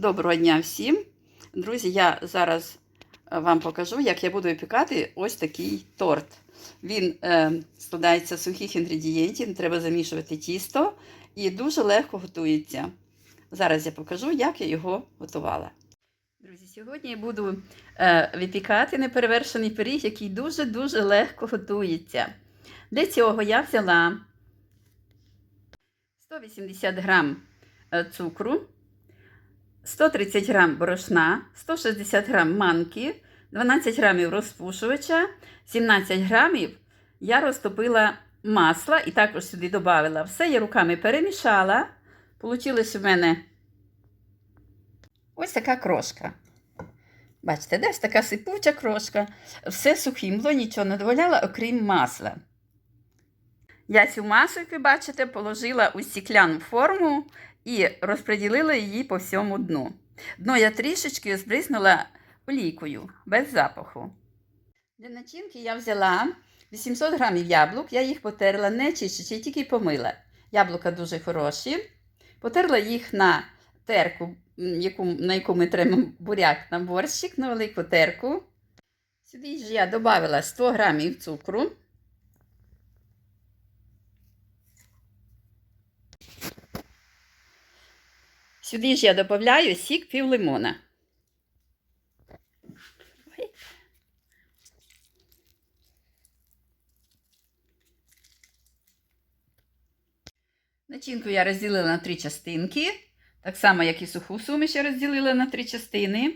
Доброго дня всім! Друзі, я зараз е, вам покажу, як я буду випікати ось такий торт. Він е, складається з сухих інгредієнтів, треба замішувати тісто і дуже легко готується. Зараз я покажу, як я його готувала. Друзі, сьогодні я буду е, випікати неперевершений пиріг, який дуже-дуже легко готується. Для цього я взяла 180 грам е, цукру. 130 грам борошна, 160 грам манки, 12 грамів розпушувача, 17 грамів я розтопила масла і також сюди додала. Все я руками перемішала. Получилась у мене ось така крошка. Бачите, десь така сипуча крошка. Все сухим було, нічого не додаляла, окрім масла. Я цю масу, як ви бачите, положила у стікляну форму і розподілила її по всьому дну. Дно я трішечки збризнула олійкою, без запаху. Для начинки я взяла 800 грамів яблук, я їх потерла не чистячи, тільки помила. Яблука дуже хороші. Потерла їх на терку, яку, на яку ми тримаємо буряк на борщик, на велику терку. Сюди ж я додала 100 грамів цукру. Сюди ж я додаю сік пів лимона. Начинку я розділила на три частинки, так само, як і суху суміш я розділила на три частини.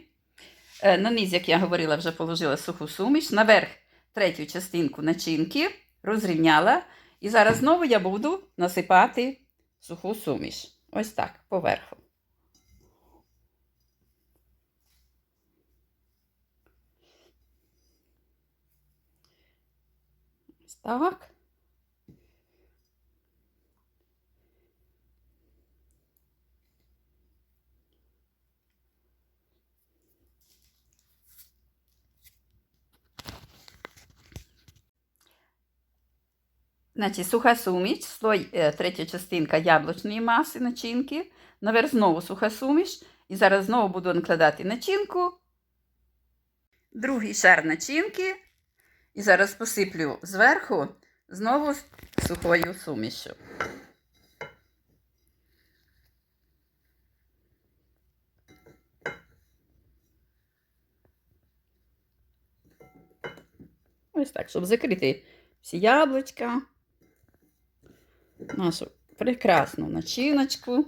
На низ, як я говорила, вже положила суху суміш. Наверх третю частинку начинки розрівняла. І зараз знову я буду насипати суху суміш. Ось так, поверху. Ось так. Значить, суха суміш, слой, е, третя частинка яблучної маси начинки, наверх знову суха суміш. І зараз знову буду накладати начинку, другий шар начинки. І зараз посиплю зверху знову сухою сумішю. Ось так, щоб закрити всі яблучка, нашу прекрасну начиночку.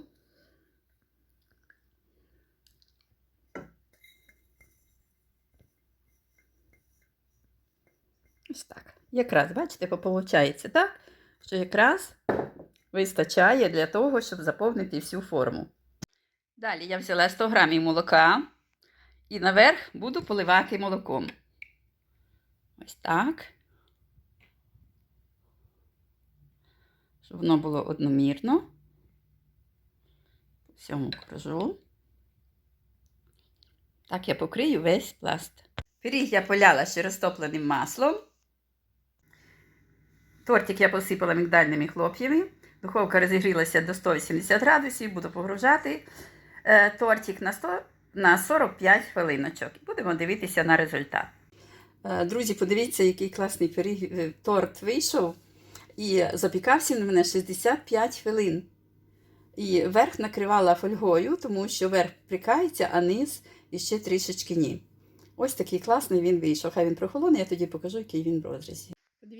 Ось так. Якраз, бачите, виходить так, що якраз вистачає для того, щоб заповнити всю форму. Далі я взяла 100 грамів молока і наверх буду поливати молоком. Ось так. Щоб воно було одномірно. По всьому кружу. Так я покрию весь пласт. Пиріг я поляла ще розтопленим маслом. Тортик я посипала мігдальними хлоп'ями. Духовка розігрілася до 180 градусів, буду погружати е, тортик на 100, на 45 хвилиночок. Будемо дивитися на результат. Е, друзі, подивіться, який класний пиріг, е, торт вийшов. І запікався на мене 65 хвилин. І верх накривала фольгою, тому що верх прикається, а низ іще трішечки ні. Ось такий класний він вийшов. Хай він прохолоне, я тоді покажу, який він в розрізі.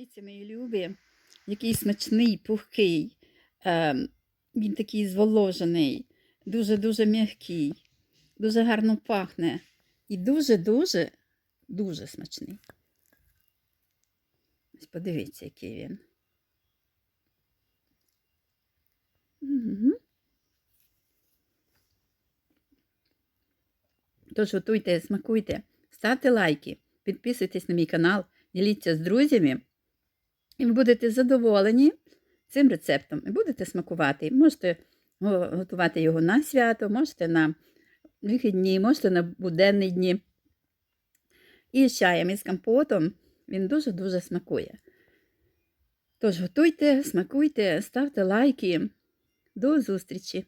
Подивіться, мої любі, який смачний, пухкий. Е, він такий зволожений, дуже-дуже м'який, дуже гарно пахне. І дуже-дуже, дуже смачний. Ось подивіться, який він. Угу. Тож готуйте, смакуйте, ставте лайки, підписуйтесь на мій канал, діліться з друзями. І ви будете задоволені цим рецептом. І будете смакувати. Можете готувати його на свято, можете на вихідні, можете на буденні дні. І з чаєм, і з компотом він дуже-дуже смакує. Тож готуйте, смакуйте, ставте лайки. До зустрічі!